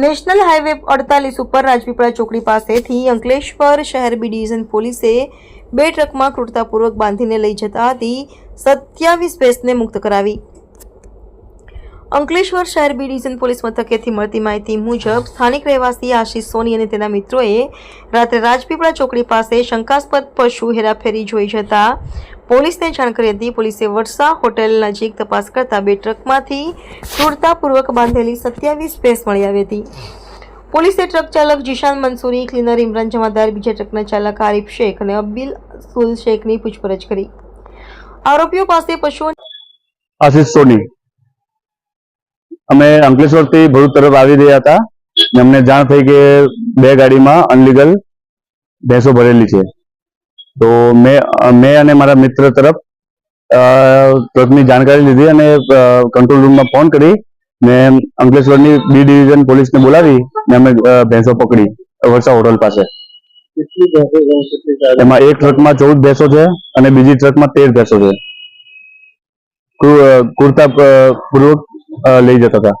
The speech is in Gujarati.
નેશનલ હાઈવે અડતાલીસ ઉપર રાજપીપળા ચોકડી પાસેથી અંકલેશ્વર શહેર બી ડિવિઝન પોલીસે બે ટ્રકમાં ક્રૂરતાપૂર્વક બાંધીને લઈ જતા હતી. સત્યાવીસ ભેંસને મુક્ત કરાવી. અંકલેશ્વર શહેર બી ડિવિઝન પોલીસ મથકેથી મળતી માહિતી મુજબ સ્થાનિક રહેવાસી આશીષ સોની અને તેના મિત્રોએ રાત્રે રાજપીપળા ચોકડી પાસે શંકાસ્પદ પશુ હેરાફેરી જોઈ જતા પોલીસને જાણ કરી હતી. પોલીસે વર્ષા હોટેલ નજીક તપાસ કરતા બે ટ્રકમાંથી ક્રૂરતાપૂર્વક બાંધેલી સત્યાવીસ ભેંસ મળી આવી હતી. પોલીસે ટ્રક ચાલક જીશાન મંસૂરી ક્લીનર ઇમરાન જમાદાર, બીજા ટ્રકના ચાલક આરિફ શેખ અને અબ્બિલ સુલ શેખની પૂછપરછ કરી. આરોપીઓ પાસે પશુઓ આશીષ સોની. અમે અંકલેશ્વરથી ભરૂચ તરફ આવી રહ્યા હતા. અમને જાણ થઈ કે બે ગાડીમાં અનલીગલ ભેંસો ભરેલી છે. તો મેં મેં અને મારા મિત્ર તરફ ટ્રકની જાણકારી લીધી અને કંટ્રોલ રૂમમાં ફોન કરી ને અંકલેશ્વરની બી ડિવિઝન પોલીસને બોલાવી ને અમે ભેંસો પકડી, વરસા હોટલ પાસે. એમાં એક ટ્રકમાં ચૌદ ભેંસો છે અને બીજી ટ્રકમાં તેર ભેંસો છે. કુર્તા પૂર્વક લઈ જતા હતા.